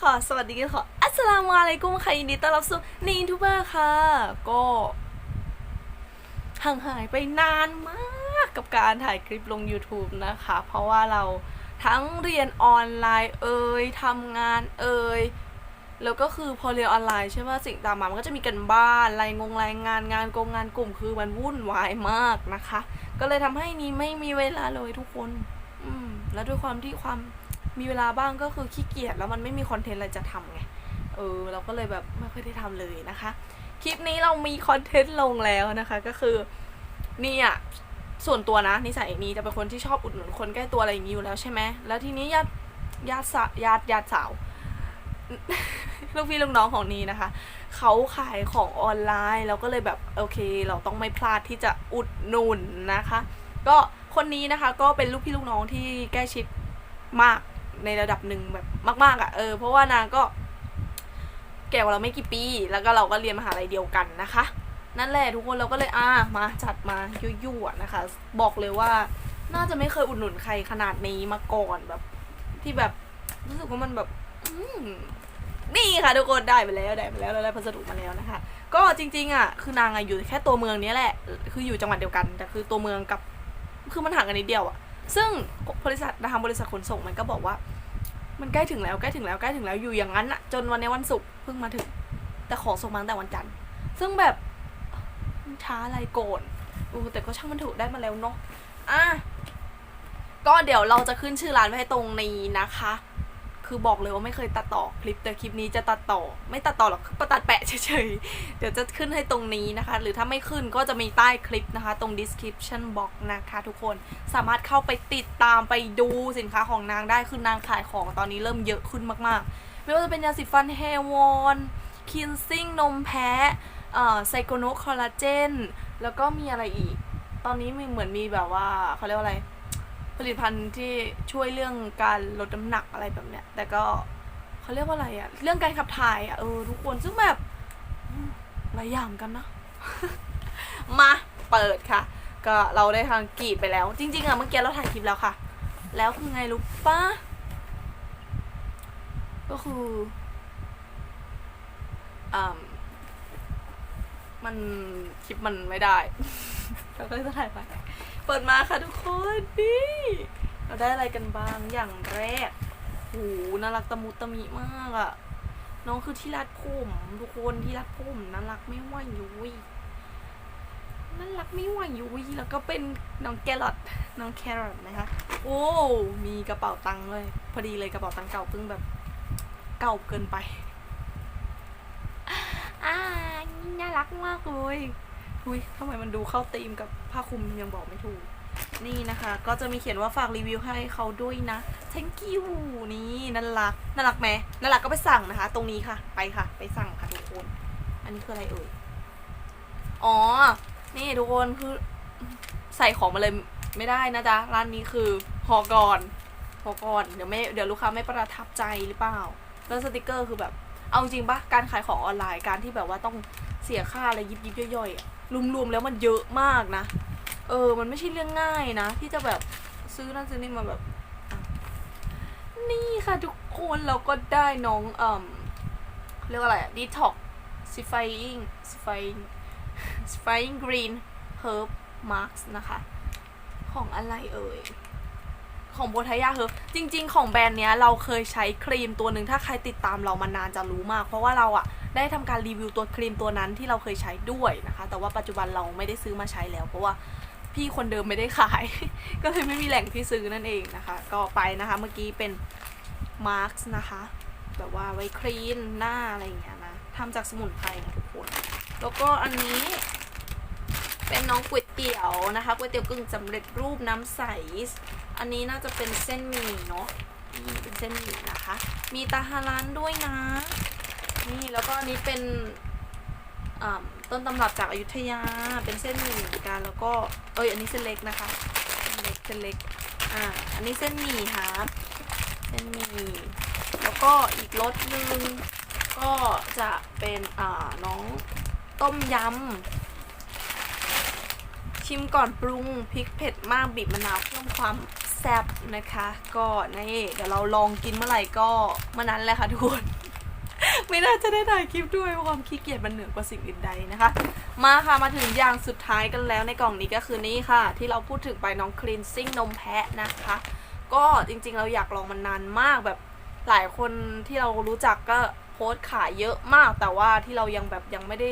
ค่ะ สวัสดีค่ะ อัสสลามุอะลัยกุมค่ะ ยินดีต้อนรับสู่นีนทูเบอร์ค่ะ ก็ห่างหายไปนานมากกับการถ่ายคลิปลง YouTube นะคะ เพราะว่าเราทั้งเรียนออนไลน์เอ่ยทำงานเอ่ยแล้วก็คือพอเรียนออนไลน์ใช่ไหมสิ่งตามมามันก็จะมีกันบ้านรายงงรายงานงานกงงานกลุ่มคือมันวุ่นวายมากนะคะ ก็เลยทำให้นี้ไม่มีเวลาเลยทุกคน อืม แล้วด้วยความที่ความ มีเวลาบ้างก็คือขี้เกียจแล้วมันไม่มีคอนเทนต์อะไรจะทำไง เออเราก็เลยแบบไม่ค่อยได้ทำเลยนะคะ คลิปนี้เรามีคอนเทนต์ลงแล้วนะคะก็คือนี่อะส่วนตัวนะนิสัยนี้จะเป็นคนที่ชอบอุดหนุนคนใกล้ตัวอะไรอย่างนี้อยู่แล้วใช่ไหมแล้วทีนี้ญาติญาติสะญาติญาติสาวลูกพี่ลูกน้องของนี้นะคะ เขาขายของออนไลน์เราก็เลยแบบโอเค เราต้องไม่พลาดที่จะอุดหนุนนะคะ ก็คนนี้นะคะก็เป็นลูกพี่ลูกน้องที่ใกล้ชิดมาก ในระดับหนึ่งแบบมากๆอะ่ะเออเพราะว่านางก็ แก่กว่าเราไม่กี่ปี แล้วก็เราก็เรียนมหาลัยเดียวกันนะคะ นั่นแหละทุกคนเราก็เลยอ่ามาจัดมายั่วๆนะคะ บอกเลยว่า น่าจะไม่เคยอุดหนุนใครขนาดนี้มาก่อนแบบ ที่แบบรู้สึกว่ามันแบบนี่ค่ะทุกคนได้ไปแล้วได้ไปแล้วเราได้พัสดุมาแล้วนะคะ ก็จริง ๆ อะ คือนางอะอยู่แค่ตัวเมืองนี้แหละ คืออยู่จังหวัดเดียวกัน แต่คือตัวเมืองกับ คือมันห่างกันนิดเดียวอะ ซึ่งบริษัททางบริษัทขนส่งมันก็บอกว่า มันใกล้ถึงแล้วใกล้ถึงแล้วใกล้ถึงแล้วอยู่อย่างนั้นอะจนวันในวันศุกร์เพิ่งมาถึง แต่ของส่งมาตั้งแต่วันจันทร์ ซึ่งแบบช้าอะไรโกรธอู้แต่ก็ช่างมันถูกได้มาแล้วเนาะอะก็เดี๋ยวเราจะขึ้นชื่อร้านไว้ให้ตรงนี้นะคะ คือบอกเลยว่าไม่เคยตัดต่อคลิป แต่คลิปนี้จะตัดต่อ ไม่ตัดต่อหรอกคือตัดแปะเฉยๆ เดี๋ยวจะขึ้นให้ตรงนี้นะคะ หรือถ้าไม่ขึ้นก็จะมีใต้คลิปนะคะ ตรง description box นะคะทุกคนสามารถเข้าไปติดตามไปดูสินค้าของนางได้คือนางขายของตอนนี้เริ่มเยอะขึ้นมากๆ ไม่ว่าจะเป็นยาสีฟันเฮวอนคินซิ่งนมแพะไซโกโนคอลลาเจนแล้วก็มีอะไรอีก ตอนนี้มีเหมือนมีแบบว่าเขาเรียกว่าอะไร ผลิตภัณฑ์ที่ช่วยเรื่องการลดน้ำหนักอะไรแบบเนี้ย แต่ก็เขาเรียกว่าอะไรอะเรื่องการขับถ่ายอะเออทุกคนซึ่งแบบหลายอย่างกันนะ มาเปิดค่ะ ก็เราได้ทางกรีดไปแล้ว จริง ๆอะเมื่อกี้เราถ่ายคลิปแล้วค่ะ แล้วคือไงรู้ปะก็คืออ่ามันคลิปมันไม่ได้ เราก็จะถ่ายไปเปิดมาค่ะทุกคนนี่เราได้อะไรกันบ้างอย่างแรกโหน่ารักตะมุตะมิมากอะน้องคือที่รัดผมทุกคนที่รัดผมน่ารักไม่ไหวยุยน่ารักไม่ไหวยุยแล้วก็เป็นน้องแครอทน้องแครอทนะคะ โอ้มีกระเป๋าตังค์เลย พอดีเลยกระเป๋าตังค์เก่าเพิ่งแบบ เก่าเกินไปอ่าน่ารักมากเลย อุ้ยทำไมมันดูเข้าธีมกับผ้าคลุมยังบอกไม่ถูก นี่นะคะ ก็จะมีเขียนว่าฝากรีวิวให้เขาด้วยนะ thank you นี่น่ารักน่ารักไหมน่ารักก็ไปสั่งนะคะ ตรงนี้ค่ะ ไปค่ะ ไปสั่งค่ะทุกคน อันนี้คืออะไรเอ่ย อ๋อ นี่ทุกคนคือใส่ของมาเลยไม่ได้นะจ๊ะ ร้านนี้คือหอก่อนหอก่อน เดี๋ยวไม่เดี๋ยวลูกค้าไม่ประทับใจหรือเปล่า แล้วสติกเกอร์คือแบบ เอาจริงปะการขายของออนไลน์การที่แบบว่าต้องเสียค่าอะไรยิบยิบย่อยๆอะ รวมๆแล้วมันเยอะมากนะ เออ มันไม่ใช่เรื่องง่ายนะ ที่จะแบบซื้อนั่นซื้อนี่มาแบบ นี่ค่ะทุกคนเราก็ได้น้องเอ่มเรียกอะไรดีท็อกซิฟายอิงซิฟายิงซิฟายอิงกรีนเฮิร์บมาร์กนะคะ ของอะไรเอ่ย ของโบทายาเฮิร์บจริง ๆ ของแบรนด์เนี้ยเราเคยใช้ครีมตัวหนึ่งถ้าใครติดตามเรามานานจะรู้มาก เพราะว่าเราอะได้ทำการรีวิวตัวครีมตัวนั้นที่เราเคยใช้ด้วยนะคะ แต่ว่าปัจจุบันเราไม่ได้ซื้อมาใช้แล้ว เพราะว่าพี่คนเดิมไม่ได้ขาย ก็เลยไม่มีแหล่งที่ซื้อนั่นเองนะคะ ก็ไปนะคะเมื่อกี้เป็นมาร์กนะคะแบบว่าไว้คลีนหน้าอะไรอย่างเงี้ยนะทำจากสมุนไพรนะทุกคน แล้วก็อันนี้เป็นน้องก๋วยเตี๋ยวนะคะก๋วยเตี๋ยวกึ่งสำเร็จรูปน้ำใส อันนี้น่าจะเป็นเส้นหมี่เนาะนี่เป็นเส้นหมี่นะคะ มีตาฮารันด้วยนะ นี่แล้วก็อันนี้เป็นต้นตำรับจากอายุทยา เป็นเส้นหมี่เหมือนกันแล้วก็เอ้ยอันนี้เส้นเล็กนะคะเล็กเส้นเล็กอ่าอันนี้เส้นหมี่ค่ะเส้นหมี่แล้วก็อีกรสหนึ่งก็จะเป็นอ่าน้องต้มยำชิมก่อนปรุงพริกเผ็ดมากบีบมะนาวเพิ่มความ ซ่บซ่บนะคะ ก็นี่เดี๋ยวเราลองกินเมื่อไหร่ก็เมื่อนั้นแหละค่ะทุกคน ไม่น่าจะได้ถ่ายคลิปด้วยความขี้เกียจมันเหนือกว่าสิ่งอื่นใดนะคะ มาค่ะมาถึงอย่างสุดท้ายกันแล้วในกล่องนี้ก็คือนี่ค่ะ ที่เราพูดถึงไปน้องคลีนซิ่งนมแพะนะคะ ก็จริงๆเราอยากลองมันนานมากแบบหลายคนที่เรารู้จักก็โพสต์ขายเยอะมากแต่ว่าที่เรายังแบบยังไม่ได้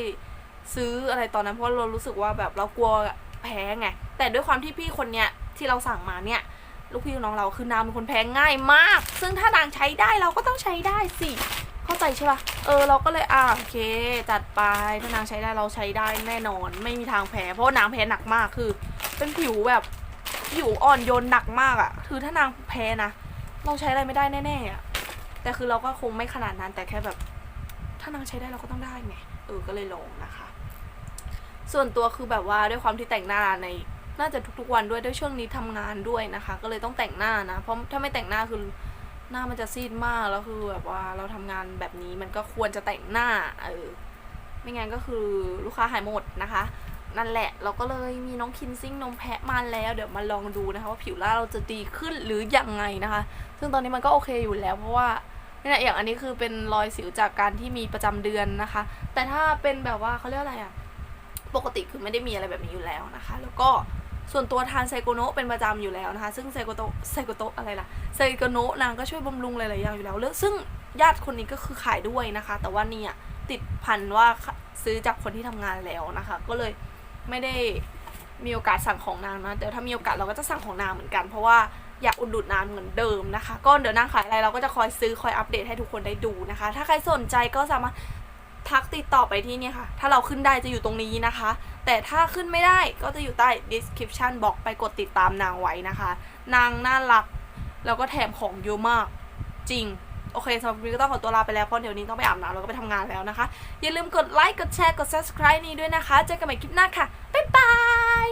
ซื้ออะไรตอนนั้นเพราะเรารู้สึกว่าแบบเรากลัวแพ้ไงแต่ด้วยความที่พี่คนเนี้ยที่เราสั่งมาเนี่ย ลูกพี่ลูกน้องเราคือนางเป็นคนแพ้ง่ายมาก ซึ่งถ้านางใช้ได้เราก็ต้องใช้ได้สิ เข้าใจใช่ปะเออเราก็เลยอ่าโอเค จัดไปถ้านางใช้ได้เราใช้ได้แน่นอน ไม่มีทางแพ้ เพราะว่านางแพ้หนักมากคือ เป็นผิวแบบผิวอ่อนโยนหนักมากอะ่ะ คือถ้านางแพ้นะเราใช้อะไรไม่ได้แน่ๆอะ่ะแต่คือเราก็คงไม่ขนาดนั้นแต่แค่แบบ ถ้านางใช้ได้เราก็ต้องได้ไงเออก็เลยลงนะคะ ส่วนตัวคือแบบว่าด้วยความที่แต่งหน้าใน น่าจะทุกๆวันด้วยด้วยช่วงนี้ทำงานด้วยนะคะ ก็เลยต้องแต่งหน้านะเพราะถ้าไม่แต่งหน้าคือหน้ามันจะซีดมากแล้วคือแบบว่าเราทำงานแบบนี้มันก็ควรจะแต่งหน้าเออไม่งั้นก็คือลูกค้าหายหมดนะคะ นั่นแหละเราก็เลยมีน้องคินซิ่งนมแพะมาแล้ว เดี๋ยวมาลองดูนะคะ ว่าผิวหน้าเราจะดีขึ้นหรือยังไงนะคะ ซึ่งตอนนี้มันก็โอเคอยู่แล้ว เพราะว่าเนี่ยอย่างอันนี้คือเป็นรอยสิวจากการที่มีประจำเดือนนะคะ แต่ถ้าเป็นแบบว่าเขาเรียกอะไรอะปกติคือไม่ได้มีอะไรแบบนี้อยู่แล้วนะคะ แล้วก็ ส่วนตัวทานไซโกโนะเป็นประจำอยู่แล้วนะคะ ซึ่งไซโกโตไซโกโตอะไรล่ะไซโกโนะนางก็ช่วยบำรุงหลายๆอย่างอยู่แล้วแล้วซึ่งญาติคนนี้ก็คือขายด้วยนะคะ แต่ว่านี่ยติดพันว่าซื้อจากคนที่ทำงานแล้วนะคะ ก็เลยไม่ได้มีโอกาสสั่งของนางนะเดี๋ยวถ้ามีโอกาสเราก็จะสั่งของนางเหมือนกัน เพราะว่าอยากอุดหนุนนางเหมือนเดิมนะคะ ก็เดี๋ยวนางขายอะไรเราก็จะคอยซื้อคอยอัปเดตให้ทุกคนได้ดูนะคะ ถ้าใครสนใจก็สามารถ ทักติดต่อไปที่นี่ค่ะ ถ้าเราขึ้นได้จะอยู่ตรงนี้นะคะ แต่ถ้าขึ้นไม่ได้ก็จะอยู่ใต้ description box ไปกดติดตามนางไว้นะคะ นางน่ารัก แล้วก็แถมของเยอะมากจริง โอเคสำหรับวันนี้ก็ต้องขอตัวลาไปแล้วเพราะเดี๋ยวนี้ต้องไปอาบน้ำแล้วก็ไปทำงานแล้วนะคะ อย่าลืมกดไลค์กดแชร์กด subscribe นี้ด้วยนะคะ เจอกันใหม่คลิปหน้าค่ะ บ๊ายบาย